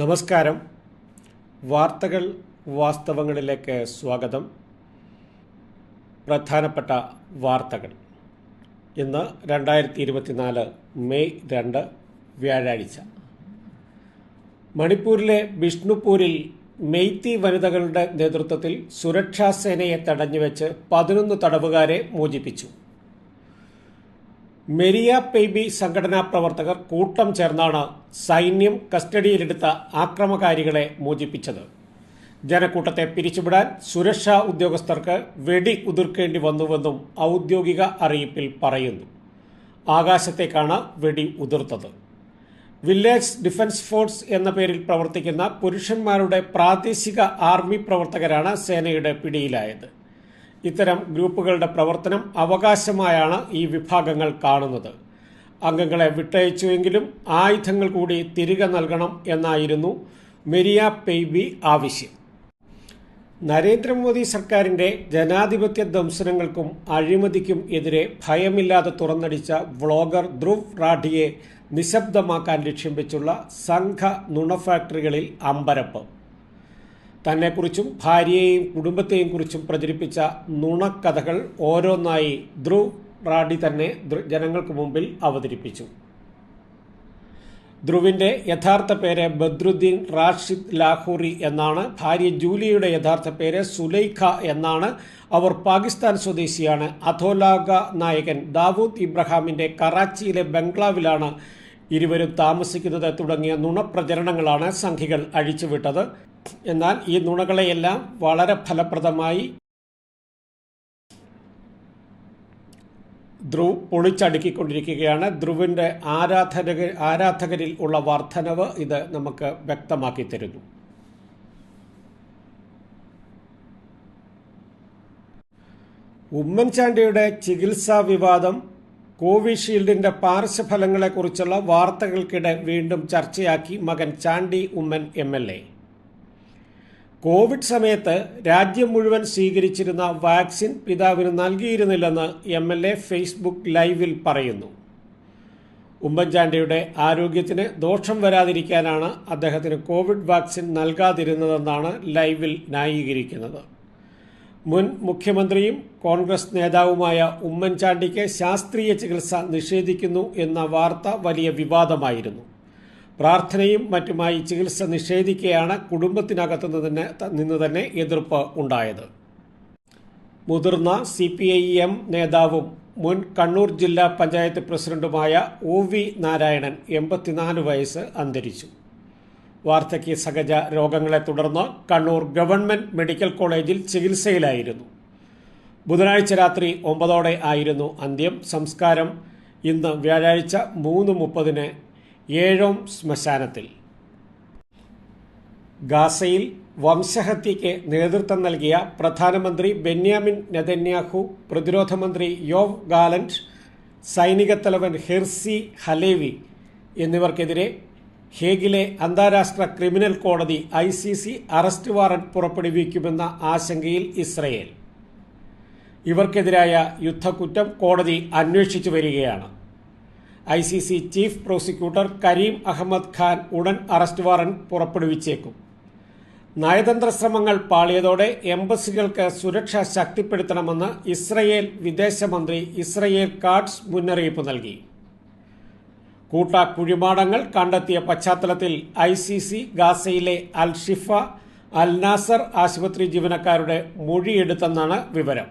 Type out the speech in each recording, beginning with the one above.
നമസ്കാരം. വാർത്തകൾ വാസ്തവങ്ങളിലേക്ക് സ്വാഗതം. പ്രധാനപ്പെട്ട വാർത്തകൾ. ഇന്ന് രണ്ടായിരത്തി ഇരുപത്തിനാല് മെയ് രണ്ട് വ്യാഴാഴ്ച. മണിപ്പൂരിലെ ബിഷ്ണുപൂരിൽ മെയ്ത്തി വനിതകളുടെ നേതൃത്വത്തിൽ സുരക്ഷാ സേനയെ തടഞ്ഞുവെച്ച് പതിനൊന്ന് തടവുകാരെ മോചിപ്പിച്ചു. മെരിയ പേബി സംഘടനാ പ്രവർത്തകർ കൂട്ടം ചേർന്നാണ് സൈന്യം കസ്റ്റഡിയിലെടുത്ത ആക്രമകാരികളെ മോചിപ്പിച്ചത്. ജനക്കൂട്ടത്തെ പിരിച്ചുവിടാൻ സുരക്ഷാ ഉദ്യോഗസ്ഥർക്ക് വെടി ഉതിർക്കേണ്ടി വന്നുവെന്നും ഔദ്യോഗിക അറിയിപ്പിൽ പറയുന്നു. ആകാശത്തേക്കാണ് വെടി ഉതിർത്തത്. വില്ലേജ് ഡിഫൻസ് ഫോഴ്സ് എന്ന പേരിൽ പ്രവർത്തിക്കുന്ന പുരുഷന്മാരുടെ പ്രാദേശിക ആർമി പ്രവർത്തകരാണ് സേനയുടെ പിടിയിലായത്. ഇത്തരം ഗ്രൂപ്പുകളുടെ പ്രവർത്തനം അവകാശമായാണ് ഈ വിഭാഗങ്ങൾ കാണുന്നത്. അംഗങ്ങളെ വിട്ടയച്ചുവെങ്കിലും ആയുധങ്ങൾ കൂടി തിരികെ നൽകണം എന്നായിരുന്നു മെരിയ പെയ്ബി ആവശ്യം. നരേന്ദ്രമോദി സർക്കാരിന്റെ ജനാധിപത്യ ദംശനങ്ങൾക്കും അഴിമതിക്കും എതിരെ ഭയമില്ലാതെ തുറന്നടിച്ച വ്ളോഗർ ധ്രുവ് റാഠിയെ നിശബ്ദമാക്കാൻ ലക്ഷ്യം വെച്ചുള്ള സംഘ നുണ ഫാക്ടറികളിൽ അമ്പരപ്പ്. തന്നെക്കുറിച്ചും ഭാര്യയെയും കുടുംബത്തെയും കുറിച്ചും പ്രചരിപ്പിച്ച നുണക്കഥകൾ ഓരോന്നായി ധ്രുവ് റാഡി തന്നെ ജനങ്ങൾക്ക് മുമ്പിൽ അവതരിപ്പിച്ചു. ധ്രുവിന്റെ യഥാർത്ഥ പേര് ബദ്രുദ്ദീൻ റാഷിദ് ലാഹോറി എന്നാണ്. ഭാര്യ ജൂലിയുടെ യഥാർത്ഥ പേര് സുലൈഖ എന്നാണ്. അവർ പാകിസ്ഥാൻ സ്വദേശിയാണ്. അധോലാഗ നായകൻ ദാവൂദ് ഇബ്രഹാമിന്റെ കറാച്ചിയിലെ ബംഗ്ലാവിലാണ് ഇരുവരും താമസിക്കുന്നത് തുടങ്ങിയ നുണപ്രചരണങ്ങളാണ് സംഘികൾ അഴിച്ചുവിട്ടത്. എന്നാൽ ഈ നുണകളെയെല്ലാം വളരെ ഫലപ്രദമായി ധ്രുവ് പൊളിച്ചടുക്കിക്കൊണ്ടിരിക്കുകയാണ്. ധ്രുവിന്റെ ആരാധക ആരാധകരിൽ ഉള്ള വർധനവ് ഇത് നമുക്ക് വ്യക്തമാക്കി തരുന്നു. ഉമ്മൻചാണ്ടിയുടെ ചികിത്സാ വിവാദം കോവിഷീൽഡിന്റെ പാർശ്വഫലങ്ങളെക്കുറിച്ചുള്ള വാർത്തകൾക്കിടെ വീണ്ടും ചർച്ചയാക്കി മകൻ ചാണ്ടി ഉമ്മൻ എം. കോവിഡ് സമയത്ത് രാജ്യം മുഴുവൻ സ്വീകരിച്ചിരുന്ന വാക്സിൻ പിതാവിന് നൽകിയിരുന്നില്ലെന്ന് എം എൽ എ ഫേസ്ബുക്ക് ലൈവിൽ പറയുന്നു. ഉമ്മൻചാണ്ടിയുടെ ആരോഗ്യത്തിന് ദോഷം വരാതിരിക്കാനാണ് അദ്ദേഹത്തിന് കോവിഡ് വാക്സിൻ നൽകാതിരുന്നതെന്നാണ് ലൈവിൽ ന്യായീകരിക്കുന്നത്. മുൻ മുഖ്യമന്ത്രിയും കോൺഗ്രസ് നേതാവുമായ ഉമ്മൻചാണ്ടിക്ക് ശാസ്ത്രീയ ചികിത്സ നിഷേധിക്കുന്നു എന്ന വാർത്ത വലിയ വിവാദമായിരുന്നു. പ്രാർത്ഥനയും മറ്റുമായി ചികിത്സ നിഷേധിക്കുകയാണ് കുടുംബത്തിനകത്തു നിന്ന് നിന്ന് തന്നെ എതിർപ്പ് ഉണ്ടായത്. മുതിർന്ന സി പി ഐ എം നേതാവും മുൻ കണ്ണൂർ ജില്ലാ പഞ്ചായത്ത് പ്രസിഡന്റുമായ ഒ വി നാരായണൻ എൺപത്തിനാല് വയസ്സ് അന്തരിച്ചു. വാർദ്ധക്യ സഹജ രോഗങ്ങളെ തുടർന്ന് കണ്ണൂർ ഗവൺമെന്റ് മെഡിക്കൽ കോളേജിൽ ചികിത്സയിലായിരുന്നു. ബുധനാഴ്ച രാത്രി ഒമ്പതോടെ ആയിരുന്നു അന്ത്യം. സംസ്കാരം ഇന്ന് വ്യാഴാഴ്ച മൂന്ന് മുപ്പതിന് ഏഴോം ശ്മശാനത്തിൽ. ഗാസയിൽ വംശഹത്യയ്ക്ക് നേതൃത്വം നൽകിയ പ്രധാനമന്ത്രി ബെന്യാമിൻ നെതന്യാഹു പ്രതിരോധ മന്ത്രി യോവ് ഗാലൻഡ് സൈനിക തലവൻ ഹിർസി ഹലേവി എന്നിവർക്കെതിരെ ഹേഗിലെ അന്താരാഷ്ട്ര ക്രിമിനൽ കോടതി I C C arrest warrant പുറപ്പെടുവിക്കുമെന്ന ആശങ്കയിൽ ഇസ്രയേൽ. ഇവർക്കെതിരായ യുദ്ധക്കുറ്റം കോടതി അന്വേഷിച്ചു വരികയാണ്. I C C chief prosecutor Karim Ahmad Khan ഉടൻ അറസ്റ്റ് വാറന്റ് പുറപ്പെടുവിച്ചേക്കും. നയതന്ത്ര ശ്രമങ്ങൾ പാളിയതോടെ എംബസികൾക്ക് സുരക്ഷ ശക്തിപ്പെടുത്തണമെന്ന് ഇസ്രയേൽ വിദേശമന്ത്രി ഇസ്രയേൽ കാട്സ് മുന്നറിയിപ്പ് നൽകി. കൂട്ട കുഴിമാടങ്ങൾ കണ്ടെത്തിയ പശ്ചാത്തലത്തിൽ ഐ സി സി ഗാസയിലെ അൽഷിഫ അൽനാസർ അൽ നാസർ ആശുപത്രി ജീവനക്കാരുടെ മൊഴിയെടുത്തെന്നാണ് വിവരം.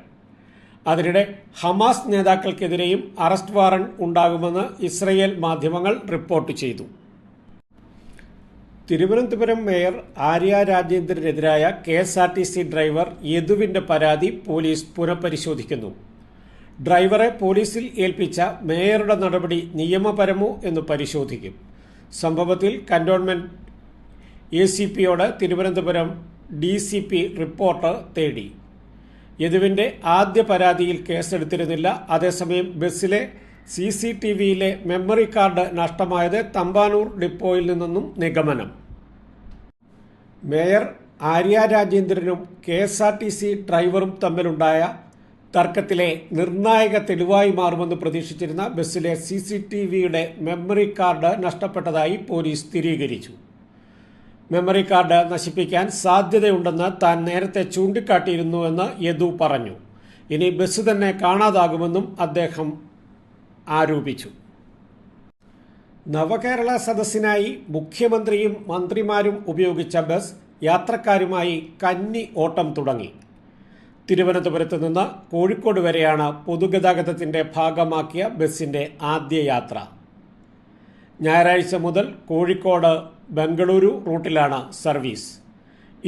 അതിനിടെ ഹമാസ് നേതാക്കൾക്കെതിരെയും അറസ്റ്റ് വാറണ്ട് ഉണ്ടാകുമെന്ന് ഇസ്രയേൽ മാധ്യമങ്ങൾ റിപ്പോർട്ട് ചെയ്തു. Thiruvananthapuram mayor Arya രാജേന്ദ്രനെതിരായ K S R T C driver യദുവിന്റെ പരാതി പോലീസ് പുനഃപരിശോധിക്കുന്നു. ഡ്രൈവറെ പോലീസിൽ ഏൽപ്പിച്ച മേയറുടെ നടപടി നിയമപരമോ എന്ന് പരിശോധിക്കും. സംഭവത്തിൽ cantonment A C പിയോട് Thiruvananthapuram D C P report തേടി. യദുവിന്റെ ആദ്യ പരാതിയിൽ കേസെടുത്തിരുന്നില്ല. അതേസമയം ബസ്സിലെ സി സി ടി വിയിലെ മെമ്മറി കാർഡ് നഷ്ടമായത് തമ്പാനൂർ ഡിപ്പോയിൽ നിന്നും നിഗമനം. Mayor Arya രാജേന്ദ്രനും K S R T C ഡ്രൈവറും തമ്മിലുണ്ടായ തർക്കത്തിലെ നിർണായക തെളിവായി മാറുമെന്ന് പ്രതീക്ഷിച്ചിരുന്ന ബസ്സിലെ സി സി ടി വിയുടെ മെമ്മറി കാർഡ് നഷ്ടപ്പെട്ടതായി പോലീസ് സ്ഥിരീകരിച്ചു. മെമ്മറി കാർഡ് നശിപ്പിക്കാൻ സാധ്യതയുണ്ടെന്ന് താൻ നേരത്തെ ചൂണ്ടിക്കാട്ടിയിരുന്നുവെന്ന് യദു പറഞ്ഞു. ഇനി ബസ് തന്നെ കാണാതാകുമെന്നും അദ്ദേഹം ആരോപിച്ചു. നവകേരള സദസ്സിനായി മുഖ്യമന്ത്രിയും മന്ത്രിമാരും ഉപയോഗിച്ച ബസ് യാത്രക്കാരുമായി കന്നി ഓട്ടം തുടങ്ങി. തിരുവനന്തപുരത്ത് നിന്ന് കോഴിക്കോട് വരെയാണ് പൊതുഗതാഗതത്തിന്റെ ഭാഗമാക്കിയ ബസിന്റെ ആദ്യ യാത്ര. ഞായറാഴ്ച മുതൽ കോഴിക്കോട് ബംഗളൂരു റൂട്ടിലാണ് സർവീസ്.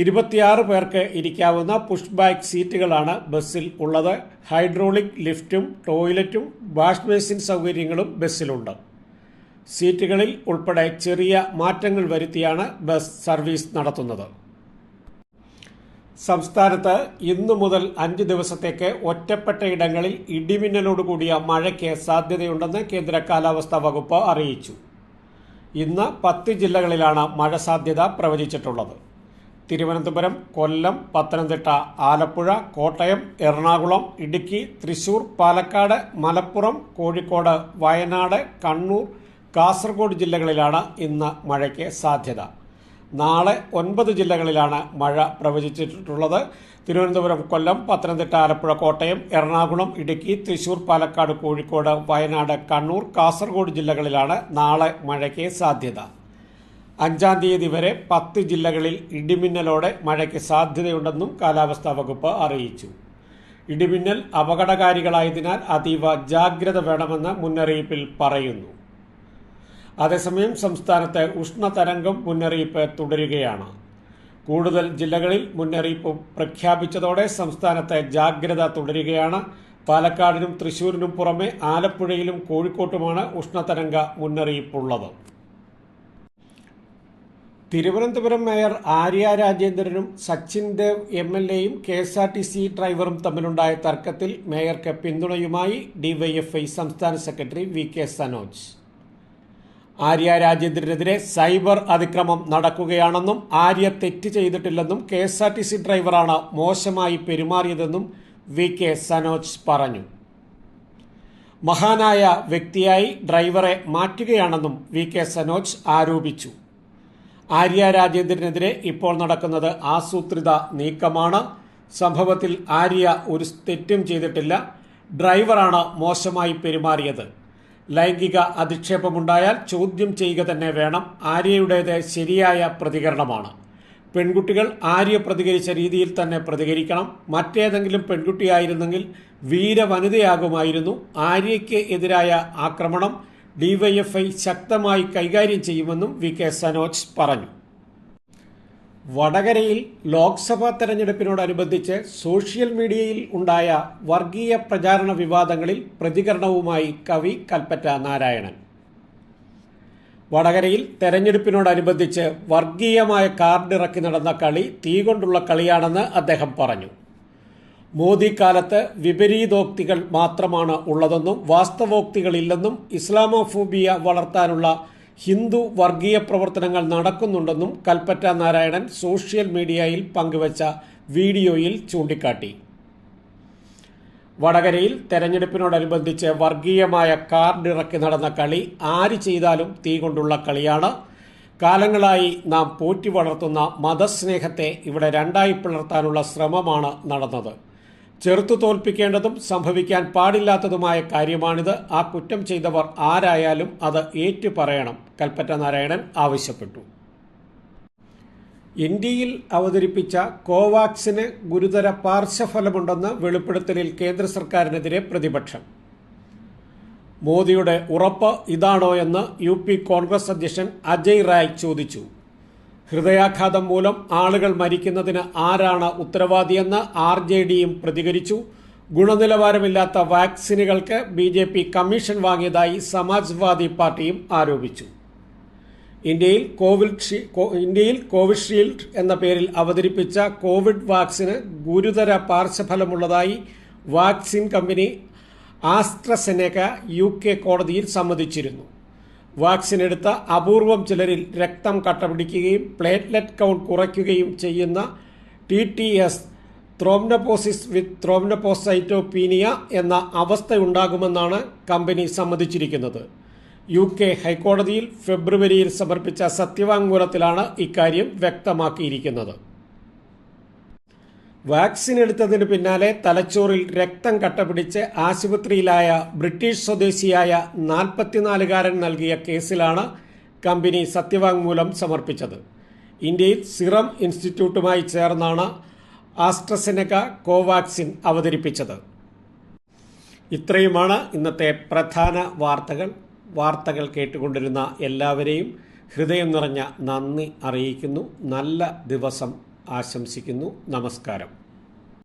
ഇരുപത്തിയാറ് പേർക്ക് ഇരിക്കാവുന്ന പുഷ് ബാക്ക് സീറ്റുകളാണ് ബസ്സിൽ ഉള്ളത്. ഹൈഡ്രോളിക് ലിഫ്റ്റും ടോയ്ലറ്റും വാഷ് ബേസിൻ സൗകര്യങ്ങളും ബസ്സിലുണ്ട്. സീറ്റുകളിൽ ഉൾപ്പെടെ ചെറിയ മാറ്റങ്ങൾ വരുത്തിയാണ് ബസ് സർവീസ് നടത്തുന്നത്. സംസ്ഥാനത്ത് ഇന്നു മുതൽ അഞ്ച് ദിവസത്തേക്ക് ഒറ്റപ്പെട്ട ഇടങ്ങളിൽ ഇടിമിന്നലോടുകൂടിയ മഴയ്ക്ക് സാധ്യതയുണ്ടെന്ന് കേന്ദ്ര കാലാവസ്ഥാ വകുപ്പ് അറിയിച്ചു. ഇന്ന് പത്ത് ജില്ലകളിലാണ് മഴ സാധ്യത പ്രവചിച്ചിട്ടുള്ളത്. തിരുവനന്തപുരം കൊല്ലം പത്തനംതിട്ട ആലപ്പുഴ കോട്ടയം എറണാകുളം ഇടുക്കി തൃശൂർ പാലക്കാട് മലപ്പുറം കോഴിക്കോട് വയനാട് കണ്ണൂർ കാസർഗോഡ് ജില്ലകളിലാണ് ഇന്ന് മഴയ്ക്ക് സാധ്യത. നാളെ ഒൻപത് ജില്ലകളിലാണ് മഴ പ്രവചിച്ചിട്ടുള്ളത്. തിരുവനന്തപുരം കൊല്ലം പത്തനംതിട്ട ആലപ്പുഴ കോട്ടയം എറണാകുളം ഇടുക്കി തൃശൂർ പാലക്കാട് കോഴിക്കോട് വയനാട് കണ്ണൂർ കാസർഗോഡ് ജില്ലകളിലാണ് നാളെ മഴയ്ക്ക് സാധ്യത. അഞ്ചാം തീയതി വരെ പത്ത് ജില്ലകളിൽ ഇടിമിന്നലോടെ മഴയ്ക്ക് സാധ്യതയുണ്ടെന്നും കാലാവസ്ഥാ വകുപ്പ് അറിയിച്ചു. ഇടിമിന്നൽ അപകടകാരികളായതിനാൽ അതീവ ജാഗ്രത വേണമെന്ന് മുന്നറിയിപ്പിൽ പറയുന്നു. അതേസമയം സംസ്ഥാനത്ത് ഉഷ്ണതരംഗം മുന്നറിയിപ്പ് തുടരുകയാണ്. കൂടുതൽ ജില്ലകളിൽ മുന്നറിയിപ്പ് പ്രഖ്യാപിച്ചതോടെ സംസ്ഥാനത്തെ ജാഗ്രത തുടരുകയാണ്. പാലക്കാടിനും തൃശൂരിനും പുറമെ ആലപ്പുഴയിലും കോഴിക്കോട്ടുമാണ് ഉഷ്ണതരംഗ മുന്നറിയിപ്പുള്ളത്. തിരുവനന്തപുരം മേയർ ആര്യ രാജേന്ദ്രനും സച്ചിൻ ദേവ് എം എൽ എയും K S R T C ഡ്രൈവറും തമ്മിലുണ്ടായ തർക്കത്തിൽ മേയർക്ക് പിന്തുണയുമായി ഡിവൈഎഫ്ഐ സംസ്ഥാന secretary V K Sanoj. Arya രാജേന്ദ്രനെതിരെ cyber അതിക്രമം നടക്കുകയാണെന്നും ആര്യ തെറ്റ് ചെയ്തിട്ടില്ലെന്നും K S R T C ഡ്രൈവറാണ് മോശമായി പെരുമാറിയതെന്നും വി കെ സനോജ് പറഞ്ഞു. മഹാനായ വ്യക്തിയായി ഡ്രൈവറെ മാറ്റുകയാണെന്നും വി കെ സനോജ് ആരോപിച്ചു. ആര്യ രാജേന്ദ്രനെതിരെ ഇപ്പോൾ നടക്കുന്നത് ആസൂത്രിത നീക്കമാണ്. സംഭവത്തിൽ ആര്യ ഒരു തെറ്റും ചെയ്തിട്ടില്ല. ഡ്രൈവറാണ് മോശമായി പെരുമാറിയത്. ലൈംഗിക അധിക്ഷേപമുണ്ടായാൽ ചോദ്യം ചെയ്യുക തന്നെ വേണം. ആര്യയുടേത് ശരിയായ പ്രതികരണമാണ്. പെൺകുട്ടികൾ ആര്യ പ്രതികരിച്ച രീതിയിൽ തന്നെ പ്രതികരിക്കണം. മറ്റേതെങ്കിലും പെൺകുട്ടിയായിരുന്നെങ്കിൽ വീരവനിതയാകുമായിരുന്നു. ആര്യയ്ക്ക് എതിരായ ആക്രമണം ഡിവൈഎഫ്ഐ ശക്തമായി കൈകാര്യം ചെയ്യുമെന്നും വി കെ സനോജ് പറഞ്ഞു. വടകരയിൽ ലോക്സഭാ തെരഞ്ഞെടുപ്പിനോടനുബന്ധിച്ച് സോഷ്യൽ മീഡിയയിൽ ഉണ്ടായ വർഗീയ പ്രചാരണ വിവാദങ്ങളിൽ പ്രതികരണവുമായി കവി കൽപ്പറ്റ നാരായണൻ. വടകരയിൽ തെരഞ്ഞെടുപ്പിനോടനുബന്ധിച്ച് വർഗീയമായ കാർഡ് ഇറക്കി നടന്ന കളി തീ കൊണ്ടുള്ള കളിയാണെന്ന് അദ്ദേഹം പറഞ്ഞു. മോദി കാലത്ത് വിപരീതോക്തികൾ മാത്രമാണ് ഉള്ളതെന്നും വാസ്തവോക്തികളില്ലെന്നും ഇസ്ലാമോഫോബിയ വളർത്താനുള്ള ഹിന്ദു വർഗീയ പ്രവർത്തനങ്ങൾ നടക്കുന്നുണ്ടെന്നും കൽപ്പറ്റ നാരായണൻ സോഷ്യൽ മീഡിയയിൽ പങ്കുവച്ച വീഡിയോയിൽ ചൂണ്ടിക്കാട്ടി. വടകരയിൽ തെരഞ്ഞെടുപ്പിനോടനുബന്ധിച്ച് വർഗീയമായ കാർഡ് ഇറക്കി നടന്ന കളി ആര് ചെയ്താലും തീ കൊണ്ടുള്ള കളിയാണ്. കാലങ്ങളായി നാം പോറ്റി വളർത്തുന്ന മതസ്നേഹത്തെ ഇവിടെ രണ്ടായി പിളർത്താനുള്ള ശ്രമമാണ് നടന്നത്. ചെറുത്തു തോൽപ്പിക്കേണ്ടതും സംഭവിക്കാൻ പാടില്ലാത്തതുമായ കാര്യമാണിത്. ആ കുറ്റം ചെയ്തവർ ആരായാലും അത് ഏറ്റുപറയണം. കൽപ്പറ്റ നാരായണൻ ആവശ്യപ്പെട്ടു. ഇന്ത്യയിൽ അവതരിപ്പിച്ച കോവാക്സിന് ഗുരുതര പാർശ്വഫലമുണ്ടെന്ന് വെളിപ്പെടുത്തലിൽ കേന്ദ്ര സർക്കാരിനെതിരെ പ്രതിപക്ഷം. മോദിയുടെ ഉറപ്പ് ഇതാണോ എന്ന് യു പി കോൺഗ്രസ് അധ്യക്ഷൻ അജയ് റായ് ചോദിച്ചു. ഹൃദയാഘാതം മൂലം ആളുകൾ മരിക്കുന്നതിന് ആരാണ് ഉത്തരവാദിയെന്ന് ആർ ജെ ഡിയും പ്രതികരിച്ചു. ഗുണനിലവാരമില്ലാത്ത വാക്സിനുകൾക്ക് B J P commission Samajwadi Samajwadi പാർട്ടിയും ആരോപിച്ചു. ഇന്ത്യയിൽ കോവിഡ് ഇന്ത്യയിൽ കോവിഷീൽഡ് എന്ന പേരിൽ അവതരിപ്പിച്ച കോവിഡ് വാക്സിന് ഗുരുതര പാർശ്വഫലമുള്ളതായി vaccine company AstraZeneca U K കോടതിയിൽ സമ്മതിച്ചിരുന്നു. വാക്സിൻ എടുത്ത അപൂർവം ചിലരിൽ രക്തം കട്ടപിടിക്കുകയും പ്ലേറ്റ്ലെറ്റ് കൗണ്ട് കുറയ്ക്കുകയും ചെയ്യുന്ന T T S thrombosis with thrombocytopenia എന്ന അവസ്ഥയുണ്ടാകുമെന്നാണ് കമ്പനി സമ്മതിച്ചിരിക്കുന്നത്. യു കെ ഹൈക്കോടതിയിൽ ഫെബ്രുവരിയിൽ സമർപ്പിച്ച സത്യവാങ്മൂലത്തിലാണ് ഇക്കാര്യം വ്യക്തമാക്കിയിരിക്കുന്നത്. വാക്സിൻ എടുത്തതിന് പിന്നാലെ തലച്ചോറിൽ രക്തം കട്ടപിടിച്ച് ആശുപത്രിയിലായ ബ്രിട്ടീഷ് സ്വദേശിയായ നാൽപ്പത്തിനാലുകാരൻ നൽകിയ കേസിലാണ് കമ്പനി സത്യവാങ്മൂലം സമർപ്പിച്ചത്. ഇന്ത്യയിൽ സിറം ഇൻസ്റ്റിറ്റ്യൂട്ടുമായി ചേർന്നാണ് ആസ്ട്രസെനക കോവാക്സിൻ അവതരിപ്പിച്ചത്. ഇത്രയുമാണ് ഇന്നത്തെ പ്രധാന വാർത്തകൾ. വാർത്തകൾ കേട്ടുകൊണ്ടിരുന്ന എല്ലാവരെയും ഹൃദയം നിറഞ്ഞ നന്ദി അറിയിക്കുന്നു. നല്ല ദിവസം ആശംസിക്കുന്നു. നമസ്കാരം.